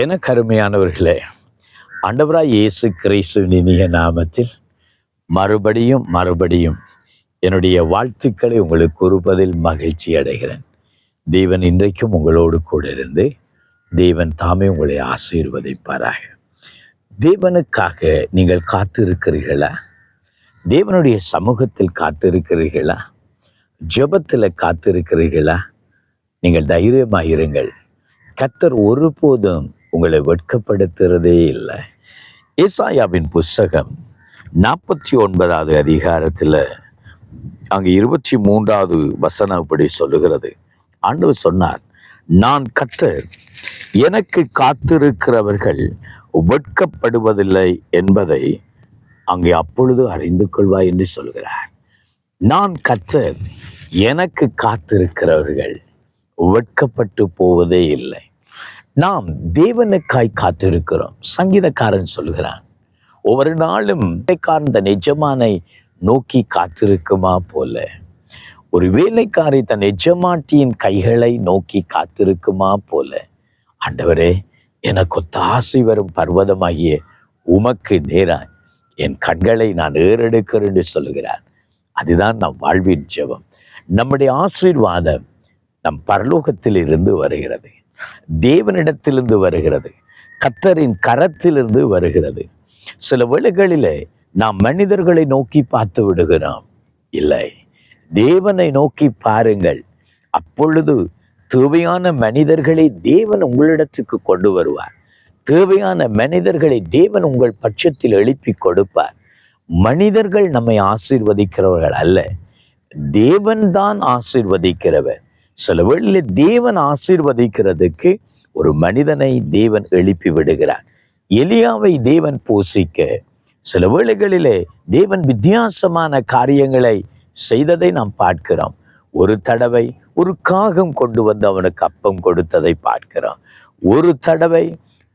என கருமையானவர்களே அண்டவராய் இயேசு கிறிஸ்துவின் இனிய நாமத்தில் மறுபடியும் மறுபடியும் என்னுடைய வாழ்த்துக்களை உங்களுக்கு கூறுவதில் மகிழ்ச்சி அடைகிறேன். தேவன் இன்றைக்கும் உங்களோடு கூட இருந்து தேவன் தாமே உங்களை ஆசீர்வதிப்பாராக. தேவனுக்காக நீங்கள் காத்திருக்கிறீர்களா? தேவனுடைய சமூகத்தில் காத்திருக்கிறீர்களா? ஜெபத்தில் காத்திருக்கிறீர்களா? நீங்கள் தைரியமாக இருங்கள். கத்தர் ஒருபோதும் உங்களை வெட்கப்படுத்துறதே இல்லை. ஏசாயாவின் புஸ்தகம் நாற்பத்தி ஒன்பதாவது அதிகாரத்தில் அங்கே இருபத்தி மூன்றாவது வசனம் இப்படி சொல்லுகிறது. ஆண்டவர் சொன்னார் நான் கத்தர் எனக்கு காத்திருக்கிறவர்கள் வெட்கப்படுவதில்லை என்பதை அங்கே அப்பொழுது அறிந்து கொள்வாய் என்று சொல்கிறார். நான் கத்தர் எனக்கு காத்திருக்கிறவர்கள் வெட்கப்பட்டு போவதே இல்லை. நாம் தேவனுக்காய் காத்திருக்கிறோம். சங்கீதக்காரன் சொல்கிறான் ஒவ்வொரு நாளும் வேலைக்காரன் தன் எஜமானை நோக்கி காத்திருக்குமா போல? ஒரு வேலைக்காரி தன் எஜமாட்டியின் கைகளை நோக்கி காத்திருக்குமா போல? ஆண்டவரே எனக்கு தாசி வரும் பர்வதமாகிய உமக்கு நேராய் என் கண்களை நான் ஏறெடுக்கிறேன் என்று சொல்லுகிறார். அதுதான் நம் வாழ்வின் ஜெபம். நம்முடைய ஆசீர்வாதம் நம் பரலோகத்தில் இருந்து வருகிறது. தேவனிடத்திலிருந்து வருகிறது. கத்தரின் கரத்திலிருந்து வருகிறது. சில வேளைகளிலே நாம் மனிதர்களை நோக்கி பார்த்து விடுகிறோம். இல்லை தேவனை நோக்கி பாருங்கள். அப்பொழுது தேவையான மனிதர்களை தேவன் உங்களிடத்துக்கு கொண்டு வருவார். தேவையான மனிதர்களை தேவன் உங்கள் பட்சத்தில் எழுப்பி கொடுப்பார். மனிதர்கள் நம்மை ஆசீர்வதிக்கிறவர்கள் அல்ல. தேவன் தான் ஆசீர்வதிக்கிறவர். சில வேளையில் தேவன் ஆசீர்வதிக்கிறதுக்கு ஒரு மனிதனை தேவன் எழுப்பி விடுகிறார். எலியாவை தேவன் போஷிக்க சில வேளைகளிலே தேவன் வித்தியாசமான காரியங்களை செய்ததை நாம் பார்க்கிறோம். ஒரு தடவை ஒரு காகம் கொண்டு வந்து அவனுக்கு அப்பம் கொடுத்ததை பார்க்கிறோம். ஒரு தடவை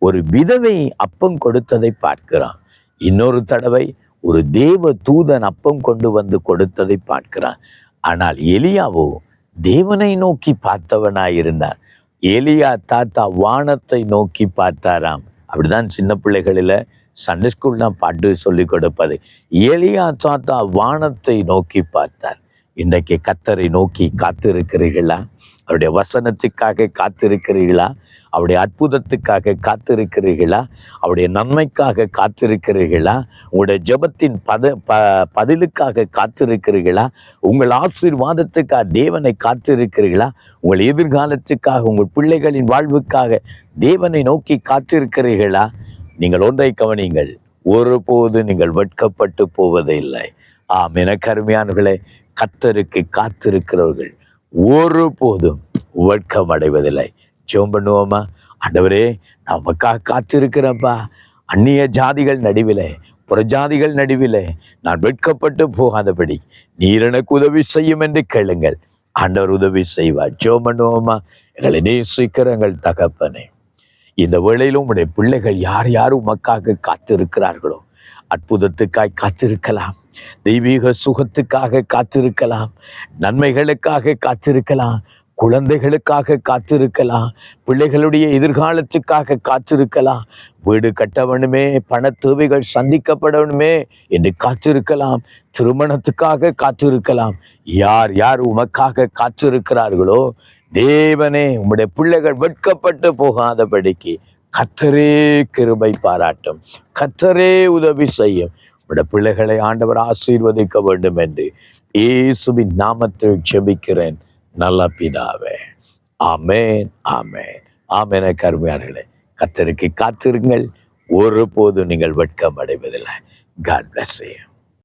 ஒரு விதவை அப்பம் கொடுத்ததை பார்க்கிறான் இன்னொரு தடவை ஒரு தேவ தூதன் அப்பம் கொண்டு வந்து கொடுத்ததை பார்க்கிறான் ஆனால் எலியாவோ தேவனை நோக்கி பார்த்தவனாயிருந்தார் ஏலியா தாத்தா வானத்தை நோக்கி பார்த்தாராம். அப்படிதான் சின்ன பிள்ளைகளில் சண்டே ஸ்கூல் தான் பாட்டு சொல்லி கொடுப்பது. ஏலியா தாத்தா வானத்தை நோக்கி பார்த்தார். இன்றைக்கு கத்தரை நோக்கி காத்திருக்கிறீர்களா? அவருடைய வசனத்துக்காக காத்திருக்கிறீர்களா? அவருடைய அற்புதத்துக்காக காத்திருக்கிறீர்களா? அவருடைய நன்மைக்காக காத்திருக்கிறீர்களா? உங்களுடைய ஜெபத்தின் பத ப பதிலுக்காக காத்திருக்கிறீர்களா? உங்கள் ஆசீர்வாதத்துக்காக தேவனை காத்திருக்கிறீர்களா? உங்கள் எதிர்காலத்துக்காக உங்கள் பிள்ளைகளின் வாழ்வுக்காக தேவனை நோக்கி காத்திருக்கிறீர்களா? நீங்கள் ஒன்றை கவனிங்கள் ஒருபோது நீங்கள் வெட்கப்பட்டு போவதில்லை. ஆம் என கருமையானவர்களே கத்தருக்கு காத்திருக்கிறவர்கள் ஒருபோதும் வெட்கம் அடைவதில்லை ஜோம் பண்ணுவோமா? ஆண்டவரே நான் காத்திருக்கிறப்பா. அந்நிய ஜாதிகள் நடுவிலே புறஜாதிகள் நடுவிலே நான் வெட்கப்பட்டு போகாதபடி நீர் எனக்கு உதவி செய்யும் என்று கேளுங்கள். ஆண்டவர் உதவி செய்வார். ஜெபம் பண்ணுவோமா? எங்களை நேசிக்கிற எங்கள் தகப்பனே. இந்த வேளையிலும் உடைய பிள்ளைகள் யார் யார் உமக்காக காத்திருக்கிறார்களோ அற்புதத்துக்காய் காத்திருக்கலாம். தெய்வீக சுகத்துக்காக காத்திருக்கலாம். நன்மைகளுக்காக காத்திருக்கலாம். குழந்தைகளுக்காக காத்திருக்கலாம். பிள்ளைகளுடைய எதிர்காலத்துக்காக காத்திருக்கலாம். வீடு கட்டவனுமே பண தேவைகள் சந்திக்கப்படணுமே என்று காத்திருக்கலாம். திருமணத்துக்காக காத்திருக்கலாம். யார் யார் உமக்காக காத்திருக்கிறார்களோ தேவனே உம்முடைய பிள்ளைகள் வெட்கப்பட்டு போகாதபடிக்கு கத்தரே கிருபை பாராட்டும். கத்தரே உதவி செய்யும். உடைய பிள்ளைகளை ஆண்டவர் ஆசீர்வதிக்க வேண்டும் என்று இயேசுவின் நாமத்தில் ஜெபிக்கிறேன். நல்ல பிதாவே. ஆமேன் ஆமேன். ஆமேன கருமையார்களே கத்தருக்கு காத்திருங்கள். ஒருபோதும் நீங்கள் வெட்கம் அடைவதில்லை காட் பிளஸ்